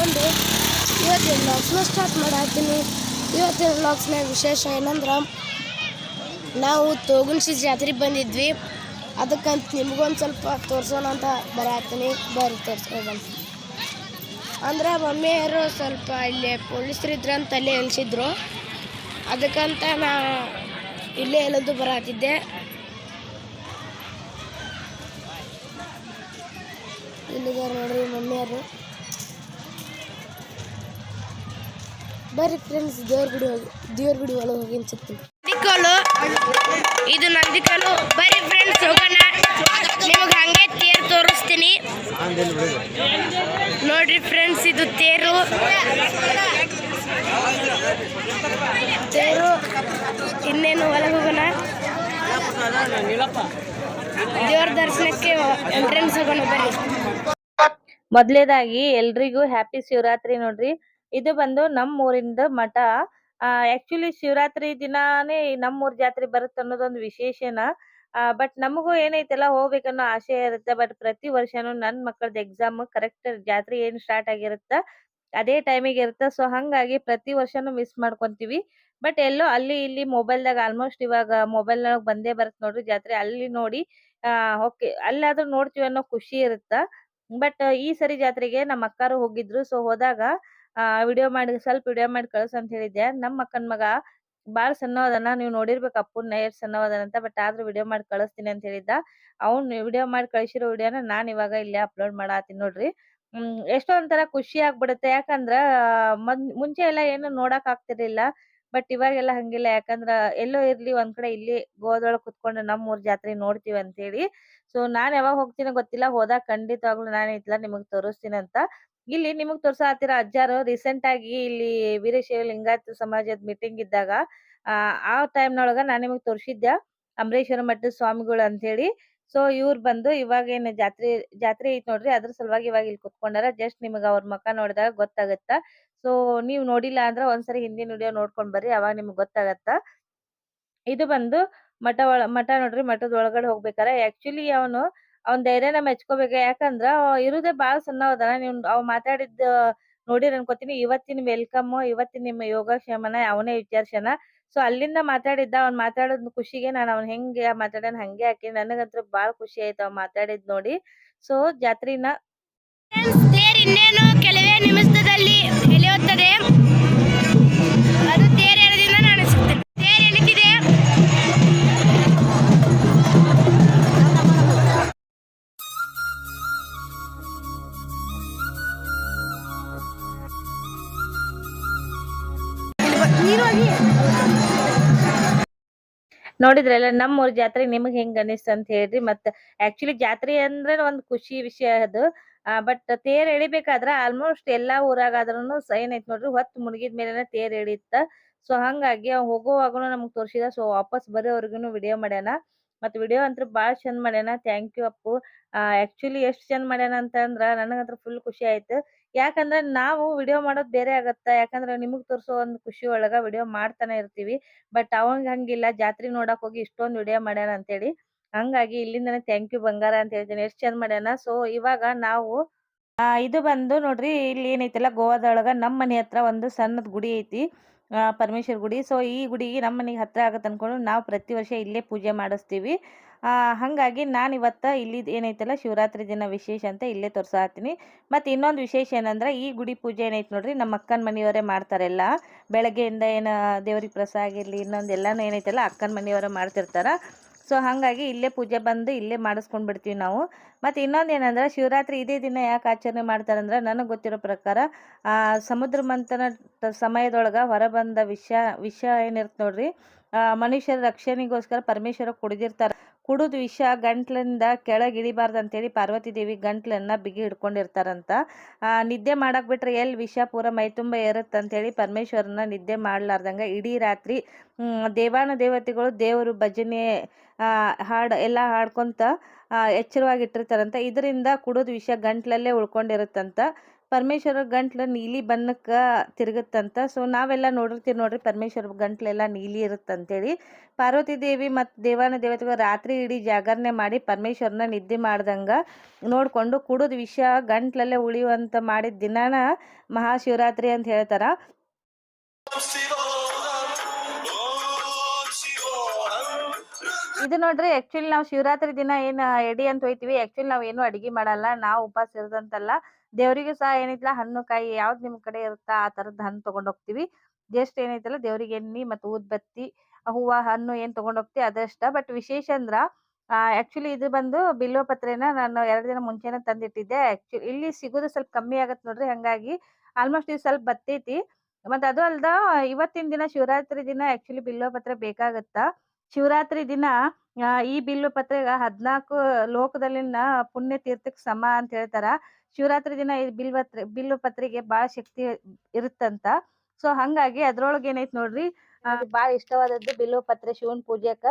ಮಾಡ್ಕೊಂಡು ಇವತ್ತಿನ ಬ್ಲಾಗ್ಸ್ನ ಸ್ಟಾರ್ಟ್ ಮಾಡತ್ತೀನಿ ಇವತ್ತಿನ ಬ್ಲಾಗ್ಸ್ನ ವಿಶೇಷ ಏನಂದ್ರೆ, ನಾವು ತೋಗುಣಿಸಿ ಜಾತ್ರೆಗೆ ಬಂದಿದ್ವಿ. ಅದಕ್ಕಂತ ನಿಮಗೊಂದು ಸ್ವಲ್ಪ ತೋರಿಸೋಣ ಅಂತ ಬರತ್ತೀನಿ ಬರ್ರಿ ತೋರಿಸ್ಕೊಬಂತ ಅಂದ್ರೆ ಮಮ್ಮಿಯವರು ಸ್ವಲ್ಪ ಇಲ್ಲೇ ಪೊಲೀಸರು ಅಂತ ಅಲ್ಲೇ ಎಲ್ಸಿದ್ರು ಅದಕ್ಕಂತ ನಾ ಇಲ್ಲೇ ಎಲ್ಲದು ಬರತ್ತಿದ್ದೆ ಇಲ್ಲಿದ್ದಾರೆ ನೋಡ್ರಿ ಮಮ್ಮಿಯವರು. ಬರ್ರಿ ಫ್ರೆಂಡ್ಸ್ ದೇವ್ರ ಗುಡಿ ಹೋಗಿ ದೇವ್ರ ಗುಡಿ ಒಳಗೆ ಹೋಗಿ ಅನ್ಸುತ್ತೆ ನಂದಿಕಲ್ಲು ಇದು ನಂದಿಕಲ್ಲು ಬರ್ರಿ ಫ್ರೆಂಡ್ಸ್ ಹೋಗೋಣ. ನಿಮಗೆ ಹಂಗೆ ತೇರು ತೋರಿಸ್ತೀನಿ. ನೋಡ್ರಿ ಫ್ರೆಂಡ್ಸ್ ಇದು ತೇರು. ತೇರು. ಇನ್ನೇನು ಒಳಗೆ ಹೋಗೋಣ? ದೇವ್ರ ದರ್ಶನಕ್ಕೆ ಎಂಟ್ರೆನ್ಸ್ ಹೋಗೋಣ ಬರ್ರಿ. ಮೊದಲೇದಾಗಿ ಎಲ್ರಿಗೂ ಹ್ಯಾಪಿ ಶಿವರಾತ್ರಿ ನೋಡ್ರಿ. ಇದು ಬಂದು ನಮ್ಮ ಊರಿಂದ ಮಠ ಆಕ್ಚುಲಿ ಶಿವರಾತ್ರಿ ದಿನಾನೇ ನಮ್ಮ ಊರ್ ಜಾತ್ರೆ ಬರುತ್ತೆ ಅನ್ನೋದೊಂದು ವಿಶೇಷನ. ಬಟ್ ನಮಗೂ ಏನೈತಲ್ಲ, ಹೋಗ್ಬೇಕನ್ನೋ ಆಸೆ ಇರುತ್ತೆ. ಬಟ್ ಪ್ರತಿ ವರ್ಷನು ನನ್ನ ಮಕ್ಕಳದ ಎಕ್ಸಾಮ್ ಕರೆಕ್ಟ್ ಜಾತ್ರೆ ಏನ್ ಸ್ಟಾರ್ಟ್ ಆಗಿರುತ್ತ, ಅದೇ ಟೈಮಿಗೆ ಇರುತ್ತೆ. ಸೊ ಹಂಗಾಗಿ ಪ್ರತಿ ವರ್ಷನು ಮಿಸ್ ಮಾಡ್ಕೊಂತೀವಿ. ಬಟ್ ಎಲ್ಲೋ ಅಲ್ಲಿ ಇಲ್ಲಿ ಮೊಬೈಲ್ ದಾಗ ಆಲ್ಮೋಸ್ಟ್ ಇವಾಗ ಮೊಬೈಲ್ ನೊಳಗ್ ಬಂದೇ ಬರುತ್ತೆ ನೋಡ್ರಿ ಜಾತ್ರೆ. ಅಲ್ಲಿ ನೋಡಿ ಅಹ್ ಓಕೆ ಅಲ್ಲಾದ್ರೂ ನೋಡ್ತೀವಿ ಅನ್ನೋ ಖುಷಿ ಇರುತ್ತ. ಬಟ್ ಈ ಸರಿ ಜಾತ್ರೆಗೆ ನಮ್ಮ ಅಕ್ಕಾರು ಹೋಗಿದ್ರು. ಸೊ ಹೋದಾಗ ಆ, ವಿಡಿಯೋ ಮಾಡಿ, ಸ್ವಲ್ಪ ವಿಡಿಯೋ ಮಾಡಿ ಕಳ್ಸ ಅಂತ ಹೇಳಿದ್ದೆ ನಮ್ಮ ಅಕ್ಕನ ಮಗ ಬಾಳ್ ಸಣ್ಣ ಅದನ ನೀವ್ ನೋಡಿರ್ಬೇಕು ಅಪ್ಪನ ಎಷ್ಟ್ ಅದಾನ ಅಂತ, ಬಟ್ ಆದ್ರೂ ವಿಡಿಯೋ ಮಾಡಿ ಕಳಿಸ್ತೀನಿ ಅಂತ ಹೇಳಿದ್ದ. ಅವ್ನ್ ವಿಡಿಯೋ ಮಾಡಿ ಕಳಿಸಿರೋ ವಿಡಿಯೋನ ನಾನ್ ಇವಾಗ ಇಲ್ಲೇ ಅಪ್ಲೋಡ್ ಮಾಡಾತೀನಿ ನೋಡ್ರಿ. ಹ್ಮ್, ಎಷ್ಟೋ ಒಂಥರ ಖುಷಿ ಆಗ್ಬಿಡುತ್ತೆ. ಯಾಕಂದ್ರ ಮುಂಚೆ ಎಲ್ಲ ಏನು ನೋಡಕ್ ಆಗ್ತಿರ್ಲಿಲ್ಲ. ಬಟ್ ಇವಾಗೆಲ್ಲ ಹಂಗಿಲ್ಲ. ಯಾಕಂದ್ರ, ಎಲ್ಲೋ ಇರ್ಲಿ, ಒಂದ್ ಕಡೆ ಇಲ್ಲಿ ಗೋದೊಳಗ್ ಕುತ್ಕೊಂಡು ನಮ್ ಊರ್ ಜಾತ್ರೆ ನೋಡ್ತೀವಿ ಅಂತ ಹೇಳಿ. ಸೊ ನಾನ್ ಯಾವಾಗ ಹೋಗ್ತೀನೋ ಗೊತ್ತಿಲ್ಲ. ಹೋದಾಗ ಖಂಡಿತವಾಗ್ಲೂ ನಾನು ಇತ್ಲ ನಿಮಗ್ ತೋರಿಸ್ತೀನಿ ಅಂತ. ಇಲ್ಲಿ ನಿಮಗ್ ತೋರ್ಸಾತಿರೋ ಅಜ್ಜಾರು ರೀಸೆಂಟ್ ಆಗಿ ಇಲ್ಲಿ ವೀರಶೈವ ಲಿಂಗಾಯತ ಸಮಾಜದ ಮೀಟಿಂಗ್ ಇದ್ದಾಗ, ಆ ಟೈಮ್ ನೊಳಗ ನಾನ್ ನಿಮಗ್ ತೋರ್ಸಿದ್ದೆ ಅಂಬರೀಶ್ವರ ಮಠದ ಸ್ವಾಮಿಗಳು ಅಂತ ಹೇಳಿ ಸೊ ಇವ್ರು ಬಂದು ಇವಾಗ ಏನ್ ಜಾತ್ರೆ ಜಾತ್ರೆ ಐತ್ ನೋಡ್ರಿ, ಅದ್ರ ಸಲುವಾಗಿ ಇವಾಗ ಇಲ್ಲಿ ಕುತ್ಕೊಂಡಾರ ಜಸ್ಟ್ ನಿಮಗ ಅವ್ರ ಮಕ ನೋಡಿದಾಗ ಗೊತ್ತಾಗತ್ತ. ಸೊ ನೀವ್ ನೋಡಿಲ್ಲ ಅಂದ್ರ ಒಂದ್ಸರಿ ಹಿಂದಿನ ವಿಡಿಯೋ ನೋಡ್ಕೊಂಡ್ ಬರ್ರಿ, ಅವಾಗ ನಿಮ್ಗ್ ಗೊತ್ತಾಗತ್ತ. ಇದು ಬಂದು ಮಠ ಒಳ, ಮಠ ನೋಡ್ರಿ, ಮಠದ ಒಳಗಡೆ ಹೋಗ್ಬೇಕಾರ ಆಕ್ಚುಲಿ ಅವನು ಅವ್ನ್ ಧೈರ್ಯನ ಮೆಚ್ಕೋಬೇಕು ಯಾಕಂದ್ರ ಅವ ಇರುದೇ ಬಾಳ ಸಣ್ಣ ಅದಾನ ನೀವ್ ಅವ್ ಮಾತಾಡಿದ್ ನೋಡಿರ್ ಅನ್ಕೋತೀನಿ. ಇವತ್ತಿನ ವೆಲ್ಕಮ್, ಇವತ್ತಿನ ನಿಮ್ಮ ಯೋಗಕ್ಷೇಮನ ಅವನೇ ವಿಚಾರ್ಸ್ಯಾನ. ಸೊ, ಅಲ್ಲಿಂದ ಮಾತಾಡಿದ್ದ, ಅವ್ನ್ ಮಾತಾಡೋದ್ ಖುಷಿಗೆ ನಾನ್ ಅವ್ನ್ ಹೆಂಗೆ ಮಾತಾಡ್ಯಾನ ಹಂಗೆ ಹಾಕಿ ನನಗಂತೂ ಬಾಳ ಖುಷಿ ಆಯ್ತು ಅವ್ ಮಾತಾಡಿದ್ ನೋಡಿ. ಸೊ, ಜಾತ್ರಿನ ತೇರು ಇನ್ನೇನು ಕೆಲವೇ ನಿಮಿಷದಲ್ಲಿ ಎಳೆಯುತ್ತದೆ. ನೋಡಿದ್ರಲ್ಲ ನಮ್ಮ ಊರ್ ಜಾತ್ರೆ ನಿಮಗ್ ಹೆಂಗ್ ಅನಿಸ್ತ ಅಂತ ಹೇಳ್ರಿ, ಮತ್ತ ಆಕ್ಚುಲಿ ಜಾತ್ರೆ ಅಂದ್ರೆ ಒಂದ್ ಖುಷಿ ವಿಷಯ ಅದು. ಬಟ್ ತೇರ್ ಎಳಿಬೇಕಾದ್ರ ಆಲ್ಮೋಸ್ಟ್ ಎಲ್ಲಾ ಊರಾಗ ಸೈನ್ ಐತ್ ನೋಡ್ರಿ, ಹೊತ್ತು ಮುಳುಗಿದ ಮೇಲೆ ತೇರ್ ಎಳಿತ್ತ. ಸೊ ಹಂಗಾಗಿ ಹೋಗೋವಾಗನು ನಮಗ್ ತೋರ್ಸಿದ ಸೊ ವಾಪಸ್ ಬರೋವರ್ಗುನು ವಿಡಿಯೋ ಮಾಡ್ಯಾನ. ಮತ್ ವಿಡಿಯೋ ಅಂತೂ ಬಾಳ್ ಚಂದ ಮಾಡ್ಯಾನ ಥ್ಯಾಂಕ್ ಯು ಅಪ್ಪು. ಆಕ್ಚುಲಿ ಎಷ್ಟ್ ಚಂದ ಮಾಡ್ಯಾನ ಅಂತಂದ್ರ, ನನಗಂತ್ರ ಫುಲ್ ಖುಷಿ ಆಯ್ತು. ಯಾಕಂದ್ರ ನಾವು ವಿಡಿಯೋ ಮಾಡೋದ್ ಬೇರೆ ಆಗತ್ತ. ಯಾಕಂದ್ರ ನಿಮಗ್ ತೋರ್ಸೋ ಒಂದ್ ಖುಷಿ ಒಳಗ ವಿಡಿಯೋ ಮಾಡ್ತಾನೆ ಇರ್ತೀವಿ. ಬಟ್ ಅವಂಗ ಹಂಗಿಲ್ಲ. ಜಾತ್ರೆ ನೋಡಕ್ ಹೋಗಿ ಇಷ್ಟೊಂದ್ ವಿಡಿಯೋ ಮಾಡ್ಯಾನ ಅಂತೇಳಿ. ಹಂಗಾಗಿ ಇಲ್ಲಿಂದನೇ ಥ್ಯಾಂಕ್ ಯು ಬಂಗಾರ ಅಂತ ಹೇಳ್ತೀನಿ. ಎಷ್ಟ್ ಚಂದ ಮಾಡ್ಯಾನ. ಸೊ ಇವಾಗ ನಾವು ಇದು ಬಂದು ನೋಡ್ರಿ, ಇಲ್ಲಿ ಏನೈತಿಲ್ಲ, ಗೋವಾದೊಳಗ ನಮ್ಮ ಮನೆ ಹತ್ರ ಒಂದು ಸಣ್ಣದ್ ಗುಡಿ ಐತಿ. ಪರಮೇಶ್ವರ ಗುಡಿ. ಸೊ ಈ ಗುಡಿಗೆ ನಮ್ಮ ಮನೆಗೆ ಹತ್ರ ಆಗತ್ತೆ ಅನ್ಕೊಂಡು ನಾವು ಪ್ರತಿ ವರ್ಷ ಇಲ್ಲೇ ಪೂಜೆ ಮಾಡಿಸ್ತೀವಿ. ಹಂಗಾಗಿ ನಾನು ಇವತ್ತ ಇಲ್ಲಿ ಏನೈತಲ್ಲ ಶಿವರಾತ್ರಿ ದಿನ ವಿಶೇಷ ಅಂತ ಇಲ್ಲೇ ತೋರಿಸಾತೀನಿ ಮತ್ತು ಇನ್ನೊಂದು ವಿಶೇಷ ಏನಂದ್ರೆ ಈ ಗುಡಿ ಪೂಜೆ ಏನೈತೆ ನೋಡ್ರಿ ನಮ್ಮ ಅಕ್ಕನ ಮನೆಯವರೇ ಮಾಡ್ತಾರೆಲ್ಲ. ಬೆಳಗ್ಗೆಯಿಂದ ಏನು ದೇವ್ರಿಗೆ ಪ್ರಸಾದ ಆಗಿರಲಿ ಇನ್ನೊಂದು ಎಲ್ಲಾನು ಏನೈತಲ್ಲ ಅಕ್ಕನ ಮನೆಯವರೇ ಮಾಡ್ತಿರ್ತಾರೆ. ಸೊ ಹಾಗಾಗಿ ಇಲ್ಲೇ ಪೂಜೆ ಬಂದು ಇಲ್ಲೇ ಮಾಡಿಸ್ಕೊಂಡು ಬಿಡ್ತೀವಿ ನಾವು. ಮತ್ತು ಇನ್ನೊಂದು ಏನಂದ್ರೆ ಶಿವರಾತ್ರಿ ಇದೇ ದಿನ ಯಾಕೆ ಆಚರಣೆ ಮಾಡ್ತಾರಂದ್ರೆ ನನಗೆ ಗೊತ್ತಿರೋ ಪ್ರಕಾರ ಸಮುದ್ರ ಮಂಥನ ಸಮಯದೊಳಗೆ ಹೊರಬಂದ ವಿಷ ವಿಷ ಏನಿರುತ್ತೆ ನೋಡ್ರಿ ಮನುಷ್ಯರ ರಕ್ಷಣೆಗೋಸ್ಕರ ಪರಮೇಶ್ವರ ಕುಡಿದಿರ್ತಾರ. ಕುಡಿದ್ ವಿಷ ಗಂಟ್ಲಿಂದ ಕೆಳಗ್ ಇಳಿಬಾರ್ದು ಅಂತೇಳಿ ಪಾರ್ವತಿ ದೇವಿ ಗಂಟ್ಲನ್ನ ಬಿಗಿ ಹಿಡ್ಕೊಂಡಿರ್ತಾರಂತ. ನಿದ್ದೆ ಮಾಡಕ್ಕೆ ಬಿಟ್ರೆ ಎಲ್ಲಿ ವಿಷ ಪೂರ ಮೈತುಂಬ ಅಂತೇಳಿ ಪರಮೇಶ್ವರನ ನಿದ್ದೆ ಮಾಡಲಾರ್ದಂಗೆ ಇಡೀ ರಾತ್ರಿ ದೇವಾನು ದೇವತೆಗಳು ದೇವರು ಭಜನೆ ಹಾಡು ಎಲ್ಲ ಹಾಡ್ಕೊತ ಎಚ್ಚರವಾಗಿಟ್ಟಿರ್ತಾರಂತ. ಇದರಿಂದ ಕುಡಿದ ವಿಷ ಗಂಟ್ಲಲ್ಲೇ ಉಳ್ಕೊಂಡಿರುತ್ತಂತ. ಪರಮೇಶ್ವರ ಗಂಟ್ಲು ನೀಲಿ ಬಣ್ಣಕ್ಕೆ ತಿರುಗುತ್ತಂತ. ಸೊ ನಾವೆಲ್ಲ ನೋಡಿರ್ತೀವಿ ನೋಡ್ರಿ ಪರಮೇಶ್ವರ ಗಂಟ್ಲೆಲ್ಲ ನೀಲಿ ಇರುತ್ತಂತೇಳಿ. ಪಾರ್ವತಿ ದೇವಿ ಮತ್ತು ದೇವಾನ ದೇವತೆಗಳು ರಾತ್ರಿ ಇಡೀ ಜಾಗರಣೆ ಮಾಡಿ ಪರಮೇಶ್ವರನ ನಿದ್ದೆ ಮಾಡ್ದಂಗೆ ನೋಡಿಕೊಂಡು ಕುಡಿದ ವಿಷ ಗಂಟ್ಲಲ್ಲೇ ಉಳಿಯುವಂತ ಮಾಡಿದ ದಿನಾನ ಮಹಾಶಿವರಾತ್ರಿ ಅಂತ ಹೇಳ್ತಾರೆ. ಇದು ನೋಡ್ರಿ ಆಕ್ಚುಲಿ ನಾವು ಶಿವರಾತ್ರಿ ದಿನ ಏನು ಎಡಿ ಅಂತ ಹೋಯ್ತೀವಿ. ಆಕ್ಚುಲಿ ನಾವು ಏನು ಅಡಿಗೆ ಮಾಡಲ್ಲ. ನಾವು ಉಪವಾಸ ಇರೋದಂತಲ್ಲ. ದೇವರಿಗೂ ಸಹ ಏನೈತಿಲ್ಲ ಹಣ್ಣು, ಕಾಯಿ ಯಾವ್ದು ನಿಮ್ ಕಡೆ ಇರುತ್ತಾ ಆ ತರದ್ ಹಣ್ಣು ತಗೊಂಡ್ ಹೋಗ್ತಿವಿ ಜಸ್ಟ್ ಏನೈತಲ್ಲ ದೇವ್ರಿಗೆ ಎಣ್ಣಿ ಮತ್ತು ಊದ್ಬತ್ತಿ, ಹೂವ, ಹಣ್ಣು ಏನ್ ತಗೊಂಡ್ ಹೋಗ್ತಿವಿ ಅದಷ್ಟ. ಬಟ್ ವಿಶೇಷ ಅಂದ್ರ ಆಕ್ಚುಲಿ ಇದು ಬಂದು ಬಿಲ್ವ ಪತ್ರೆನ ನಾನು ಎರಡು ದಿನ ಮುಂಚೆನೇ ತಂದಿಟ್ಟಿದ್ದೆ. ಆಕ್ಚುಲಿ ಇಲ್ಲಿ ಸಿಗೋದು ಸ್ವಲ್ಪ ಕಮ್ಮಿ ಆಗತ್ತೆ ನೋಡ್ರಿ ಹಂಗಾಗಿ ಆಲ್ಮೋಸ್ಟ್ ಇದು ಸ್ವಲ್ಪ ಬತ್ತೈತಿ. ಮತ್ತೆ ಅದು ಅಲ್ದ ಇವತ್ತಿನ ದಿನ ಶಿವರಾತ್ರಿ ದಿನ ಆಕ್ಚುಲಿ ಬಿಲ್ವ ಪತ್ರೆ ಬೇಕಾಗತ್ತ. ಶಿವರಾತ್ರಿ ದಿನ ಈ ಬಿಲ್ವ ಪತ್ರೆಗ ಹದ್ನಾಲ್ಕು ಲೋಕದಲ್ಲಿನ ಪುಣ್ಯ ತೀರ್ಥಕ್ಕೆ ಸಮ ಅಂತ ಹೇಳ್ತಾರ. ಶಿವರಾತ್ರಿ ದಿನ ಈ ಬಿಲ್ವತ್ರೆ ಬಿಲ್ವ ಪತ್ರೆಗೆ ಬಾಳ ಶಕ್ತಿ ಇರುತ್ತಂತ. ಸೊ ಹಂಗಾಗಿ ಅದ್ರೊಳಗೆ ಏನೈತ್ ನೋಡ್ರಿ ಬಾಳ ಇಷ್ಟವಾದದ್ದು ಬಿಲ್ವ ಪತ್ರೆ ಶಿವನ್ ಪೂಜೆಕ.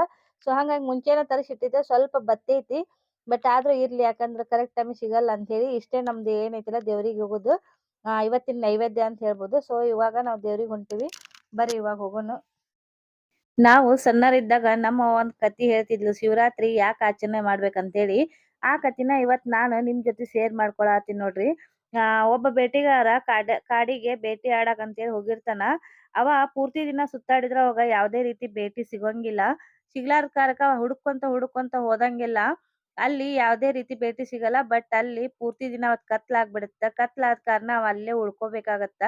ಸೊ ಹಂಗಾಗಿ ಮುಂಚೆನ ತರಿಸಿಟ್ಟಿದ್ದೆ ಸ್ವಲ್ಪ ಬತ್ತೈತಿ ಬಟ್ ಆದ್ರೂ ಇರ್ಲಿ ಯಾಕಂದ್ರೆ ಕರೆಕ್ಟ್ ಟೈಮ್ ಸಿಗಲ್ಲ ಅಂತ ಹೇಳಿ ಇಷ್ಟೇ ನಮ್ದು ಏನೈತಿಲ್ಲ ದೇವ್ರಿಗೆ ಹೋಗೋದು. ಆ, ಇವತ್ತಿನ ನೈವೇದ್ಯ ಅಂತ ಹೇಳ್ಬೋದು. ಸೊ ಇವಾಗ ನಾವು ದೇವ್ರಿಗೆ ಹೊಂಟಿವಿ. ಬರ್ರಿ ಇವಾಗ ಹೋಗೋಣ. ನಾವು ಸಣ್ಣರಿದ್ದಾಗ ನಮ್ಮ ಒಂದ್ ಕತಿ ಹೇಳ್ತಿದ್ಲು ಶಿವರಾತ್ರಿ ಯಾಕೆ ಆಚರಣೆ ಮಾಡ್ಬೇಕಂತೇಳಿ? ಆ ಕಥೆನ ಇವತ್ ನಾನು ನಿಮ್ ಜೊತೆ ಶೇರ್ ಮಾಡ್ಕೊಳತ್ತೀನಿ ನೋಡ್ರಿ. ಒಬ್ಬ ಬೇಟೆಗಾರ ಕಾಡ, ಕಾಡಿಗೆ ಬೇಟೆ ಆಡಕ್ ಅಂತೇಳಿ ಹೋಗಿರ್ತಾನ. ಅವ ಪೂರ್ತಿ ದಿನ ಸುತ್ತಾಡಿದ್ರ ಅವಾಗ ಯಾವ್ದೇ ರೀತಿ ಬೇಟಿ ಸಿಗೋಂಗಿಲ್ಲ. ಸಿಗ್ಲಾರ ಕಾರಕ ಹುಡುಕೊಂತ ಹುಡುಕೊಂತ ಹೋದಂಗೆಲ್ಲ ಅಲ್ಲಿ ಯಾವ್ದೇ ರೀತಿ ಬೇಟಿ ಸಿಗಲ್ಲ. ಬಟ್ ಅಲ್ಲಿ ಪೂರ್ತಿ ದಿನ ಅವತ್ ಕತ್ಲಾಗ್ಬಿಡುತ್ತ. ಕತ್ಲಾದ ಕಾರಣ ಅವ ಅಲ್ಲೇ ಉಳ್ಕೋಬೇಕಾಗತ್ತ.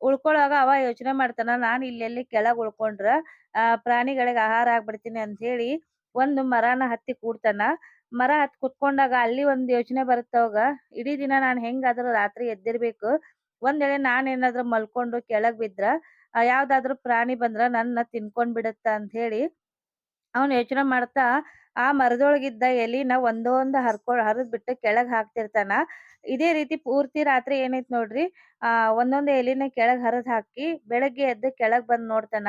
ಉಳ್ಕೊಳಾಗ ಅವ ಯೋಚನೆ ಮಾಡ್ತಾನ, ನಾನ್ ಇಲ್ಲೆಲ್ಲಿ ಕೆಳಗ್ ಉಳ್ಕೊಂಡ್ರ, ಆ, ಪ್ರಾಣಿಗಳಿಗೆ ಆಹಾರ ಆಗ್ಬಿಡ್ತೀನಿ ಅಂತ ಹೇಳಿ ಒಂದು ಮರನ ಹತ್ತಿ ಕೂಡ್ತಾನ. ಮರ ಹತ್ ಕುತ್ಕೊಂಡಾಗ ಅಲ್ಲಿ ಒಂದ್ ಯೋಚನೆ ಬರುತ್ತೆ ಅವಾಗ, ಇಡೀ ದಿನ ನಾನ್ ಹೆಂಗಾದ್ರೂ ರಾತ್ರಿ ಎದ್ದಿರ್ಬೇಕು. ಒಂದ್ ವೇಳೆ ನಾನ್ ಏನಾದ್ರು ಮಲ್ಕೊಂಡು ಕೆಳಗ್ ಬಿದ್ರ ಯಾವ್ದಾದ್ರು ಪ್ರಾಣಿ ಬಂದ್ರ ನನ್ನ ತಿನ್ಕೊಂಡ್ ಬಿಡುತ್ತ ಅಂತ ಹೇಳಿ ಅವನ್ ಯೋಚನೆ ಮಾಡ್ತಾ, ಆ ಮರದೊಳಗಿದ್ದ ಎಲಿನ ಒಂದೊಂದ್ ಹರ್ಕೊಂಡ್ ಹರಿದ್ ಬಿಟ್ಟು ಕೆಳಗ್ ಹಾಕ್ತಿರ್ತಾನ. ಇದೇ ರೀತಿ ಪೂರ್ತಿ ರಾತ್ರಿ ಏನೈತ್ ನೋಡ್ರಿ, ಆ ಒಂದೊಂದ್ ಎಲಿನ ಕೆಳಗ್ ಹರಿದ್ ಹಾಕಿ ಬೆಳಗ್ಗೆ ಎದ್ದು ಕೆಳಗ್ ಬಂದ್ ನೋಡ್ತಾನ.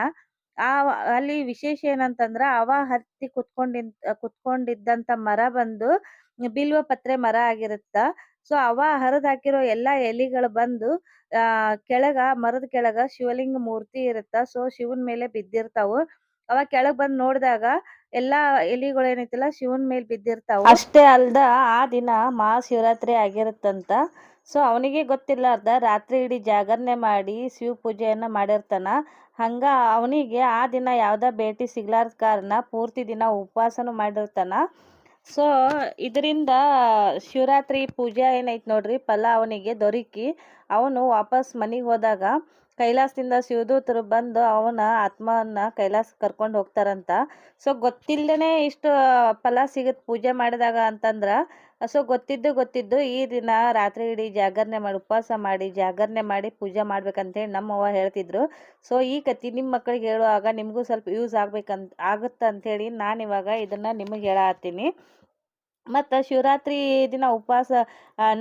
ಆ ಅಲ್ಲಿ ವಿಶೇಷ ಏನಂತಂದ್ರ ಅವ ಹತ್ತಿ ಕುತ್ಕೊಂಡಿನ್, ಕುತ್ಕೊಂಡಿದ್ದಂತ ಮರ ಬಂದು ಬಿಲ್ವ ಪತ್ರೆ ಮರ ಆಗಿರುತ್ತ. ಸೊ ಅವ ಹರಿದ್ ಹಾಕಿರೋ ಎಲ್ಲಾ ಎಲಿಗಳು ಬಂದು, ಆ, ಕೆಳಗ, ಮರದ ಕೆಳಗ ಶಿವಲಿಂಗ ಮೂರ್ತಿ ಇರುತ್ತ. ಸೊ ಶಿವನ್ ಮೇಲೆ ಬಿದ್ದಿರ್ತಾವು. ಅವ ಕೆಳಗ್ ಬಂದ್ ನೋಡಿದಾಗ ಎಲ್ಲಾ ಎಲಿಗಳು ಏನೈತಿಲ್ಲ, ಶಿವನ್ ಮೇಲೆ ಬಿದ್ದಿರ್ತಾವ. ಅಷ್ಟೇ ಅಲ್ದ ಆ ದಿನ ಮಹಾಶಿವರಾತ್ರಿ ಆಗಿರುತ್ತಂತ. ಸೊ ಅವನಿಗೆ ಗೊತ್ತಿಲ್ಲಾರ್ದ ರಾತ್ರಿ ಇಡೀ ಜಾಗರಣೆ ಮಾಡಿ ಶಿವ ಪೂಜೆಯನ್ನು ಮಾಡಿರ್ತಾನ. ಹಂಗ ಅವನಿಗೆ ಆ ದಿನ ಯಾವುದೇ ಭೇಟಿ ಸಿಗ್ಲಾರ್ದ ಕಾರಣ ಪೂರ್ತಿ ದಿನ ಉಪವಾಸನು ಮಾಡಿರ್ತಾನ. ಸೊ ಇದರಿಂದ ಶಿವರಾತ್ರಿ ಪೂಜೆ ಏನೈತ್ ನೋಡ್ರಿ, ಫಲ ಅವನಿಗೆ ದೊರಕಿ. ಅವನು ವಾಪಸ್ ಮನೆಗೆ ಹೋದಾಗ ಕೈಲಾಸದಿಂದ ಶಿವದೂತರು ಬಂದು ಅವನ ಆತ್ಮವನ್ನ ಕೈಲಾಸ ಕರ್ಕೊಂಡು ಹೋಗ್ತಾರಂತ. ಸೊ ಗೊತ್ತಿಲ್ಲದೇನೆ ಇಷ್ಟು ಫಲ ಸಿಗುತ್ತೆ ಪೂಜೆ ಮಾಡಿದಾಗ ಅಂತಂದ್ರ ಸೊ ಗೊತ್ತಿದ್ದು ಗೊತ್ತಿದ್ದು, ಈ ದಿನ ರಾತ್ರಿ ಇಡೀ ಜಾಗರಣೆ ಮಾಡಿ, ಉಪವಾಸ ಮಾಡಿ, ಜಾಗರಣೆ ಮಾಡಿ ಪೂಜೆ ಮಾಡ್ಬೇಕಂತೇಳಿ ನಮ್ಮ ಅವ್ವ ಹೇಳ್ತಿದ್ರು. ಸೊ ಈ ಕತಿ ನಿಮ್ಮ ಮಕ್ಕಳಿಗೆ ಹೇಳುವಾಗ ನಿಮಗೂ ಸ್ವಲ್ಪ ಯೂಸ್ ಆಗ್ಬೇಕಂತ ಆಗುತ್ತೆ ಅಂಥೇಳಿ ನಾನು ಇವಾಗ ಇದನ್ನ ನಿಮಗೆ ಹೇಳತ್ತೀನಿ. ಮತ್ತು ಶಿವರಾತ್ರಿ ದಿನ ಉಪವಾಸ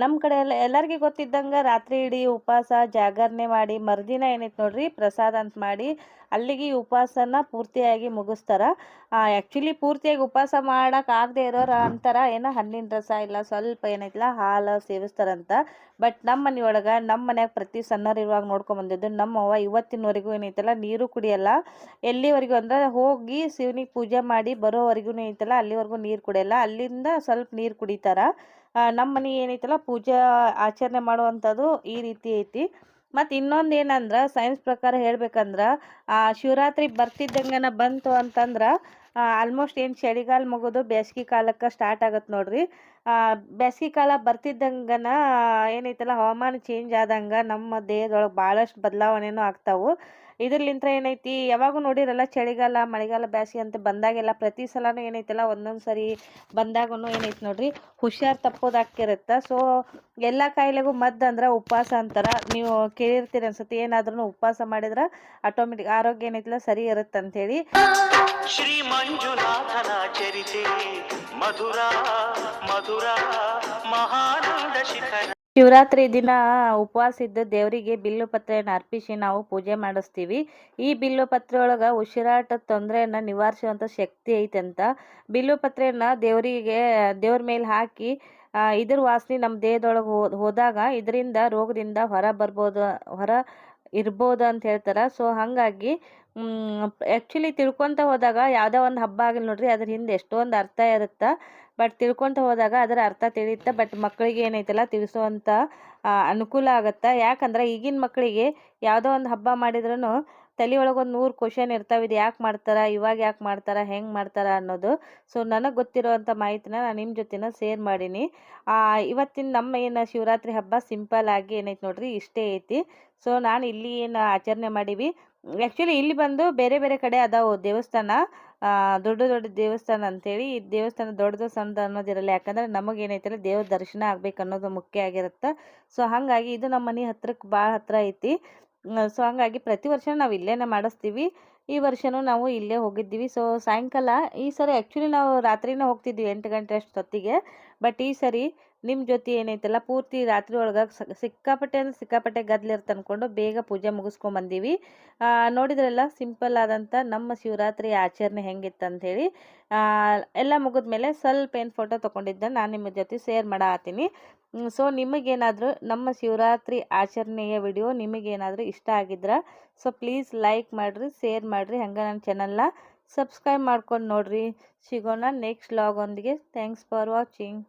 ನಮ್ಮ ಕಡೆ ಎಲ್ಲ, ಎಲ್ಲರಿಗೆ ಗೊತ್ತಿದ್ದಂಗೆ ರಾತ್ರಿ ಇಡೀ ಉಪವಾಸ ಜಾಗರಣೆ ಮಾಡಿ, ಮರುದಿನ ಏನೈತೆ ನೋಡ್ರಿ ಪ್ರಸಾದ ಅಂತ ಮಾಡಿ ಅಲ್ಲಿಗೆ ಈ ಉಪವಾಸನ ಪೂರ್ತಿಯಾಗಿ ಮುಗಿಸ್ತಾರ. ಆ್ಯಕ್ಚುಲಿ ಪೂರ್ತಿಯಾಗಿ ಉಪವಾಸ ಮಾಡೋಕ್ಕಾಗದೇ ಇರೋರು ಅಂತಾರ. ಏನೋ ಹಣ್ಣಿನ ರಸ ಇಲ್ಲ, ಸ್ವಲ್ಪ ಏನೈತಿಲ್ಲ, ಹಾಲು ಸೇವಿಸ್ತಾರಂತ. ಬಟ್ ನಮ್ಮ ಮನೆಯೊಳಗೆ, ನಮ್ಮ ಮನ್ಯಾಗ ಪ್ರತಿ ಸಣ್ಣವ್ರು ಇರುವಾಗ ನೋಡ್ಕೊಂಡ್ ಬಂದಿದ್ದು, ನಮ್ಮ ಅವ್ವ ಇವತ್ತಿನವರೆಗೂ ಏನೈತಲ್ಲ, ನೀರು ಕುಡಿಯಲ್ಲ. ಎಲ್ಲಿವರೆಗೂ ಅಂದ್ರೆ ಹೋಗಿ ಶಿವನಿಗೆ ಪೂಜೆ ಮಾಡಿ ಬರೋವರೆಗೂ ಐತಲ್ಲ ಅಲ್ಲಿವರೆಗೂ ನೀರು ಕುಡಿಯಲ್ಲ. ಅಲ್ಲಿಂದ ಸ್ವಲ್ಪ ನೀರು ಕುಡಿತಾರ. ನಮ್ಮ ಮನೆ ಏನೈತಲ್ಲ, ಪೂಜೆ ಆಚರಣೆ ಮಾಡುವಂಥದ್ದು ಈ ರೀತಿ ಐತಿ. ಮತ್ತು ಇನ್ನೊಂದು ಏನಂದ್ರೆ ಸೈನ್ಸ್ ಪ್ರಕಾರ ಹೇಳ್ಬೇಕಂದ್ರೆ, ಆ ಶಿವರಾತ್ರಿ ಬರ್ತಿದ್ದಂಗನ ಬಂತು ಅಂತಂದ್ರೆ ಆಲ್ಮೋಸ್ಟ್ ಏನು ಚಳಿಗಾಲ ಮುಗಿದು ಬೇಸಿಗೆ ಕಾಲಕ್ಕೆ ಸ್ಟಾರ್ಟ್ ಆಗತ್ತೆ ನೋಡ್ರಿ. ಬೇಸಿಗೆ ಕಾಲ ಬರ್ತಿದ್ದಂಗನ, ಏನೈತಲ್ಲ, ಹವಾಮಾನ ಚೇಂಜ್ ಆದಂಗ ನಮ್ಮ ದೇಹದೊಳಗೆ ಭಾಳಷ್ಟು ಬದಲಾವಣೆನೂ ಆಗ್ತಾವು. ಇದ್ರಲಿಂತ್ರ ಏನೈತಿ, ಯಾವಾಗೂ ನೋಡಿರಲ್ಲ, ಚಳಿಗಾಲ, ಮಳೆಗಾಲ ಬೇಸಿಗೆ ಅಂತ ಬಂದಾಗೆಲ್ಲ ಪ್ರತಿ ಸಲನೂ ಏನೈತಲ್ಲ, ಒಂದೊಂದು ಸರಿ ಬಂದಾಗೂ ಏನೈತಿ ನೋಡ್ರಿ, ಹುಷಾರ್ ತಪ್ಪೋದಾಕಿರುತ್ತೆ ಸೊ ಎಲ್ಲ ಕಾಯಿಲೆಗೂ ಮದ್ದು ಅಂದ್ರೆ ಉಪವಾಸ ಅಂತಾರ. ನೀವು ಕೇಳಿರ್ತೀರಿ ಅನ್ಸುತ್ತೆ ಏನಾದ್ರೂ ಉಪವಾಸ ಮಾಡಿದ್ರೆ ಆಟೋಮೆಟಿಕ್ ಆರೋಗ್ಯ ಏನೈತಿಲ್ಲ, ಸರಿ ಇರುತ್ತೆ ಅಂತೇಳಿ ಶ್ರೀ ಮಂಜುನಾಥನ ಚರಿತೆ, ಮಧುರ ಶಿಖರ ಶಿವರಾತ್ರಿ ದಿನ ಉಪವಾಸ ಇದ್ದ ದೇವರಿಗೆ ಬಿಲ್ಲು ಪತ್ರೆಯನ್ನು ಅರ್ಪಿಸಿ ನಾವು ಪೂಜೆ ಮಾಡಿಸ್ತೀವಿ. ಈ ಬಿಲ್ಲು ಪತ್ರೆ ಒಳಗೆ ಉಸಿರಾಟದ ತೊಂದರೆಯನ್ನು ನಿವಾರಿಸುವಂಥ ಶಕ್ತಿ ಐತೆ ಅಂತ ಬಿಲ್ಲು ಪತ್ರೆಯನ್ನು ದೇವರಿಗೆ, ದೇವ್ರ ಮೇಲೆ ಹಾಕಿ ಇದ್ರ ವಾಸನೆ ನಮ್ಮ ದೇಹದೊಳಗೆ ಹೋದಾಗ ಇದರಿಂದ ರೋಗದಿಂದ ಹೊರ ಬರ್ಬೋದು, ಹೊರ ಇರ್ಬೋದು ಅಂತ ಹೇಳ್ತಾರೆ? ಸೊ ಹಾಗಾಗಿ ಆ್ಯಕ್ಚುಲಿ ತಿಳ್ಕೊತ ಹೋದಾಗ ಯಾವುದೋ ಒಂದು ಹಬ್ಬ ಆಗಲಿ ನೋಡ್ರಿ, ಅದ್ರ ಹಿಂದೆ ಎಷ್ಟೊಂದು ಅರ್ಥ ಇರುತ್ತೆ? ಬಟ್ ತಿಳ್ಕೊತ ಹೋದಾಗ ಅದರ ಅರ್ಥ ತಿಳಿಯುತ್ತೆ? ಬಟ್ ಮಕ್ಕಳಿಗೆ ಏನೈತಲ್ಲ ತಿಳಿಸುವಂಥ ಅನುಕೂಲ ಆಗುತ್ತೆ? ಯಾಕಂದ್ರೆ ಈಗಿನ ಮಕ್ಕಳಿಗೆ ಯಾವುದೋ ಒಂದು ಹಬ್ಬ ಮಾಡಿದ್ರೂ ತಲೆ ಒಳಗೊಂದು ನೂರು ಕ್ವಶನ್ ಇರ್ತಾವೆ, ಇದು ಯಾಕೆ ಮಾಡ್ತಾರೆ, ಇವಾಗ ಯಾಕೆ ಮಾಡ್ತಾರೆ, ಹೆಂಗೆ ಮಾಡ್ತಾರೆ ಅನ್ನೋದು. ಸೊ ನನಗೆ ಗೊತ್ತಿರೋವಂಥ ಮಾಹಿತಿನ ನಾನು ನಿಮ್ಮ ಜೊತೆನ ಶೇರ್ ಮಾಡೀನಿ. ಇವತ್ತಿನ ನಮ್ಮ ಏನು ಶಿವರಾತ್ರಿ ಹಬ್ಬ ಸಿಂಪಲ್ ಆಗಿ ಏನೈತೆ ನೋಡ್ರಿ, ಇಷ್ಟೇ ಐತಿ. ಸೊ ನಾನು ಇಲ್ಲಿ ಏನು ಆಚರಣೆ ಮಾಡೀವಿ. ಆ್ಯಕ್ಚುಲಿ ಇಲ್ಲಿ ಬಂದು ಬೇರೆ ಬೇರೆ ಕಡೆ ಅದಾವು ದೇವಸ್ಥಾನ. ದೊಡ್ಡ ದೊಡ್ಡ ದೇವಸ್ಥಾನ ಅಂತೇಳಿ, ಈ ದೇವಸ್ಥಾನ ದೊಡ್ಡದು ಸಣ್ಣದು ಅನ್ನೋದಿರಲ್ಲ, ಯಾಕಂದ್ರೆ ನಮಗೆ ಏನೈತಲ್ಲ ದೇವ್ರ ದರ್ಶನ ಆಗ್ಬೇಕು ಅನ್ನೋದು ಮುಖ್ಯ ಆಗಿರುತ್ತೆ. ಸೊ ಹಾಗಾಗಿ ಇದು ನಮ್ಮ ಮನೆ ಹತ್ರಕ್ಕೆ ಭಾಳ ಹತ್ರ ಐತಿ. ಸೊ ಹಾಗಾಗಿ ಪ್ರತಿ ವರ್ಷ ನಾವು ಇಲ್ಲೇನೆ ಮಾಡಿಸ್ತೀವಿ. ಈ ವರ್ಷನೂ ನಾವು ಇಲ್ಲೇ ಹೋಗಿದ್ದೀವಿ. ಸೊ ಸಾಯಂಕಾಲ ಈ ಸರಿ ಆ್ಯಕ್ಚುಲಿ ನಾವು ರಾತ್ರಿನೇ ಹೋಗ್ತಿದ್ವಿ ಎಂಟು ಗಂಟೆ ಅಷ್ಟೊತ್ತಿಗೆ. ಬಟ್ ಈ ಸರಿ ನಿಮ್ಮ ಜೊತೆ ಏನೈತಲ್ಲ, ಪೂರ್ತಿ ರಾತ್ರಿ ಒಳಗೆ ಸಿಕ್ಕಾಪಟ್ಟೆ ಅಂದ್ರೆ ಸಿಕ್ಕಾಪಟ್ಟೆ ಗದ್ಲಿರ್ತ ಅಂದ್ಕೊಂಡು ಬೇಗ ಪೂಜೆ ಮುಗಿಸ್ಕೊಂಬಂದೀವಿ ನೋಡಿದ್ರಲ್ಲ, ಸಿಂಪಲ್ ಆದಂಥ ನಮ್ಮ ಶಿವರಾತ್ರಿ ಆಚರಣೆ ಹೆಂಗಿತ್ತು ಅಂಥೇಳಿ ಎಲ್ಲ ಮುಗಿದ್ಮೇಲೆ ಸ್ವಲ್ಪ ಏನು ಫೋಟೋ ತೊಗೊಂಡಿದ್ದೆ ನಾನು ನಿಮ್ಮ ಜೊತೆ ಶೇರ್ ಮಾಡತ್ತೀನಿ ಸೊ ನಿಮಗೇನಾದರೂ ನಮ್ಮ ಶಿವರಾತ್ರಿ ಆಚರಣೆಯ ವಿಡಿಯೋ ನಿಮಗೇನಾದರೂ ಇಷ್ಟ ಆಗಿದ್ರೆ ಸೊ ಪ್ಲೀಸ್ ಲೈಕ್ ಮಾಡಿರಿ ಶೇರ್ ಮಾಡಿರಿ, ಹಂಗೆ ನನ್ನ ಚಾನಲ್ನ ಸಬ್ಸ್ಕ್ರೈಬ್ ಮಾಡ್ಕೊಂಡು ನೋಡಿರಿ. ಸಿಗೋಣ ನೆಕ್ಸ್ಟ್ ಲಾಗ್ ಒಂದಿಗೆ. Thanks for watching